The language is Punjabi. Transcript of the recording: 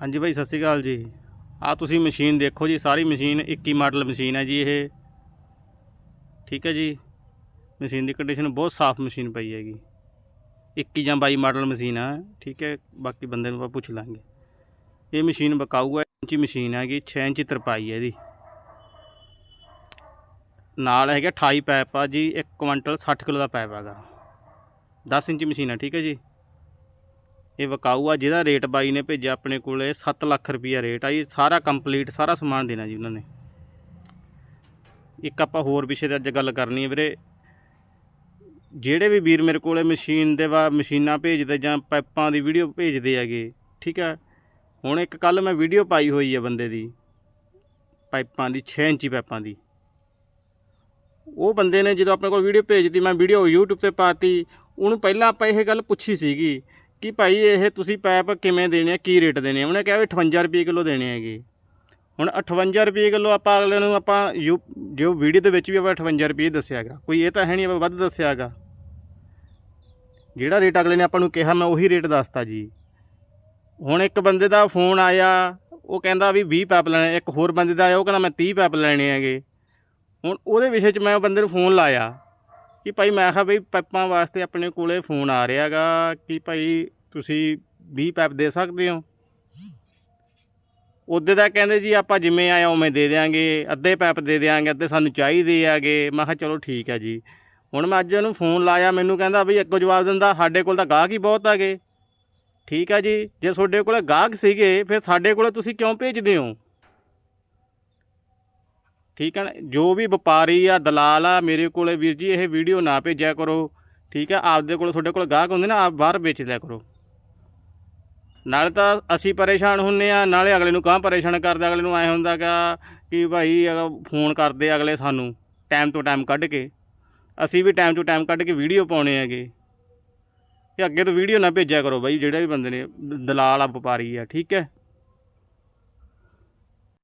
ਹਾਂਜੀ ਭਾਈ, ਸਤਿ ਸ਼੍ਰੀ ਅਕਾਲ ਜੀ। ਆ ਤੁਸੀਂ ਮਸ਼ੀਨ ਦੇਖੋ ਜੀ, ਸਾਰੀ ਮਸ਼ੀਨ 21 ਮਾਡਲ ਮਸ਼ੀਨ ਹੈ ਜੀ ਇਹ। ਠੀਕ ਹੈ ਜੀ। ਮਸ਼ੀਨ ਦੀ ਕੰਡੀਸ਼ਨ ਬਹੁਤ ਸਾਫ਼ ਮਸ਼ੀਨ ਪਈ ਹੈਗੀ। 21 ਜਾਂ 22 ਮਾਡਲ ਮਸ਼ੀਨ ਆ, ਠੀਕ ਹੈ। ਬਾਕੀ ਬੰਦੇ ਨੂੰ ਆਪਾਂ ਪੁੱਛ ਲਾਂਗੇ। ਇਹ ਮਸ਼ੀਨ ਬਕਾਊ ਹੈ, ਇੰਚੀ ਮਸ਼ੀਨ ਹੈਗੀ 6 ਇੰਚੀ ਤਰਪਾਈ ਹੈ ਇਹਦੀ। ਨਾਲ ਹੈਗਾ 28 ਪੈਪ ਆ ਜੀ 1 ਕੁਇੰਟਲ 60 ਕਿਲੋ ਦਾ ਪੈਪ ਹੈਗਾ। 10 ਇੰਚੀ ਮਸ਼ੀਨ ਹੈ ਠੀਕ ਹੈ ਜੀ। ਇਹ ਵਿਕਾਊ ਆ ਜਿਹਦਾ ਰੇਟ ਬਾਈ ਨੇ ਭੇਜਿਆ ਆਪਣੇ ਕੋਲੇ 7 ਲੱਖ ਰੁਪਈਆ ਰੇਟ ਆ ਜੀ। ਸਾਰਾ ਕੰਪਲੀਟ ਸਾਰਾ ਸਮਾਨ ਦੇਣਾ ਜੀ ਉਹਨਾਂ ਨੇ। ਇੱਕ ਆਪਾਂ ਹੋਰ ਵਿਸ਼ੇ ਤੇ ਅੱਜ ਗੱਲ ਕਰਨੀ ਹੈ ਵੀਰੇ। ਜਿਹੜੇ ਵੀ ਵੀਰ ਮੇਰੇ ਕੋਲੇ ਮਸ਼ੀਨ ਦੇ ਵਾ, ਮਸ਼ੀਨਾਂ ਭੇਜਦੇ ਜਾਂ ਪਾਈਪਾਂ ਦੀ ਵੀਡੀਓ ਭੇਜਦੇ ਹੈਗੇ, ਠੀਕ ਹੈ ਹੁਣ ਇੱਕ ਕੱਲ ਮੈਂ ਵੀਡੀਓ ਪਾਈ ਹੋਈ ਹੈ ਬੰਦੇ ਦੀ, ਪਾਈਪਾਂ ਦੀ 6 ਇੰਚੀ ਪਾਈਪਾਂ ਦੀ। ਉਹ ਬੰਦੇ ਨੇ ਜਦੋਂ ਆਪਣੇ ਕੋਲ ਵੀਡੀਓ ਭੇਜਦੀ ਮੈਂ ਵੀਡੀਓ YouTube ਤੇ ਪਾਤੀ, ਉਹਨੂੰ ਪਹਿਲਾਂ ਆਪਾਂ ਇਹ ਗੱਲ ਪੁੱਛੀ ਸੀਗੀ ਕਿ ਭਾਈ ਇਹ ਤੁਸੀਂ ਪੈਪ ਕਿਵੇਂ ਦੇਣੇ ਆ, ਕੀ ਰੇਟ ਦੇਣੇ ਆ? ਉਹਨੇ ਕਿਹਾ ਵੀ 58 ਰੁਪਏ ਕਿਲੋ ਦੇਣੇ ਹੈਗੇ। ਹੁਣ 58 ਰੁਪਏ ਕਿਲੋ ਆਪਾਂ ਅਗਲੇ ਨੂੰ ਆਪਾਂ ਯੂ ਜੋ ਵੀਡੀਓ ਦੇ ਵਿੱਚ ਵੀ ਆਪਾਂ 58 ਰੁਪਏ ਦੱਸਿਆਗਾ ਕੋਈ ਇਹ ਤਾਂ ਹੈ ਨਹੀਂ, ਆਪਾਂ ਵੱਧ ਦੱਸਿਆਗਾ ਜਿਹੜਾ ਰੇਟ ਅਗਲੇ ਨੇ ਆਪਾਂ ਨੂੰ ਕਿਹਾ, ਮੈਂ ਉਹੀ ਰੇਟ ਦੱਸਤਾ ਜੀ। ਹੁਣ ਇੱਕ ਬੰਦੇ ਦਾ ਫੋਨ ਆਇਆ, ਉਹ ਕਹਿੰਦਾ ਵੀ 20 ਪੈਪ ਲੈਣੇ, ਇੱਕ ਹੋਰ ਬੰਦੇ ਦਾ ਆਇਆ, ਉਹ ਕਹਿੰਦਾ ਮੈਂ 30 ਪੈਪ ਲੈਣੇ ਹੈਗੇ। ਹੁਣ ਉਹਦੇ ਵਿਸ਼ੇ 'ਚ ਮੈਂ ਉਹ ਬੰਦੇ ਨੂੰ ਫੋਨ ਲਾਇਆ। ਕਿ ਭਾਈ ਮੈਂ ਕਿਹਾ ਬਈ ਪੈਪਾਂ ਵਾਸਤੇ ਆਪਣੇ ਕੋਲੇ ਫੋਨ ਆ ਰਿਹਾਗਾ ਕਿ ਭਾਈ ਤੁਸੀਂ 20 ਪੈਪ ਦੇ ਸਕਦੇ ਹੋ? ਉਹਦੇ ਦਾ ਕਹਿੰਦੇ ਜੀ ਆਪਾਂ ਜਿਵੇਂ ਆਇਆ ਉਵੇਂ ਦੇ ਦਿਆਂਗੇ, ਅੱਧੇ ਪੈਪ ਦੇ ਦਿਆਂਗੇ, ਅੱਧੇ ਸਾਨੂੰ ਚਾਹੀਦੇ ਆਗੇ ਮੈਂ ਕਿਹਾ ਚਲੋ ਠੀਕ ਹੈ ਜੀ। ਹੁਣ ਮੈਂ ਅੱਜ ਉਹਨੂੰ ਫੋਨ ਲਾਇਆ, ਮੈਨੂੰ ਕਹਿੰਦਾ ਵੀ ਇੱਕੋ ਜਵਾਬ ਦਿੰਦਾ, ਸਾਡੇ ਕੋਲ ਤਾਂ ਗਾਹਕ ਹੀ ਬਹੁਤ ਆਗੇ ਠੀਕ ਹੈ ਜੀ। ਜੇ ਤੁਹਾਡੇ ਕੋਲ ਗਾਹਕ ਸੀਗੇ, ਫਿਰ ਸਾਡੇ ਕੋਲ ਤੁਸੀਂ ਕਿਉਂ ਭੇਜਦੇ ਹੋ? ਠੀਕ ਹੈ ਨਾ? ਜੋ ਵੀ ਵਪਾਰੀ ਆ, ਦਲਾਲ ਆ, ਮੇਰੇ ਕੋਲੇ ਵੀਰ ਜੀ, ਇਹ ਵੀਡੀਓ ਨਾ ਭੇਜਿਆ ਕਰੋ, ਠੀਕ ਹੈ ਆਪਦੇ ਕੋਲ, ਤੁਹਾਡੇ ਕੋਲ ਗਾਹਕ ਹੁੰਦੇ ਨਾ, ਆਪ ਬਾਹਰ ਵੇਚ ਲਿਆ ਕਰੋ। ਨਾਲੇ ਤਾਂ ਅਸੀਂ ਪਰੇਸ਼ਾਨ ਹੁੰਨੇ ਆ, ਨਾਲੇ ਅਗਲੇ ਨੂੰ ਕਾਂ ਪਰੇਸ਼ਾਨ ਕਰਦੇ? ਅਗਲੇ ਨੂੰ ਐ ਹੁੰਦਾਗਾ ਕਿ ਭਾਈ ਫੋਨ ਕਰਦੇ ਅਗਲੇ ਸਾਨੂੰ, ਟਾਈਮ ਤੋਂ ਟਾਈਮ ਕੱਢ ਕੇ। ਅਸੀਂ ਵੀ ਟਾਈਮ ਤੋਂ ਟਾਈਮ ਕੱਢ ਕੇ ਵੀਡੀਓ ਪਾਉਣੇ ਹੈਗੇ। ਕਿ ਅੱਗੇ ਤੋਂ ਵੀਡੀਓ ਨਾ ਭੇਜਿਆ ਕਰੋ ਬਾਈ, ਜਿਹੜੇ ਵੀ ਬੰਦੇ ਨੇ, ਦਲਾਲ ਆ, ਵਪਾਰੀ ਆ, ਠੀਕ ਹੈ?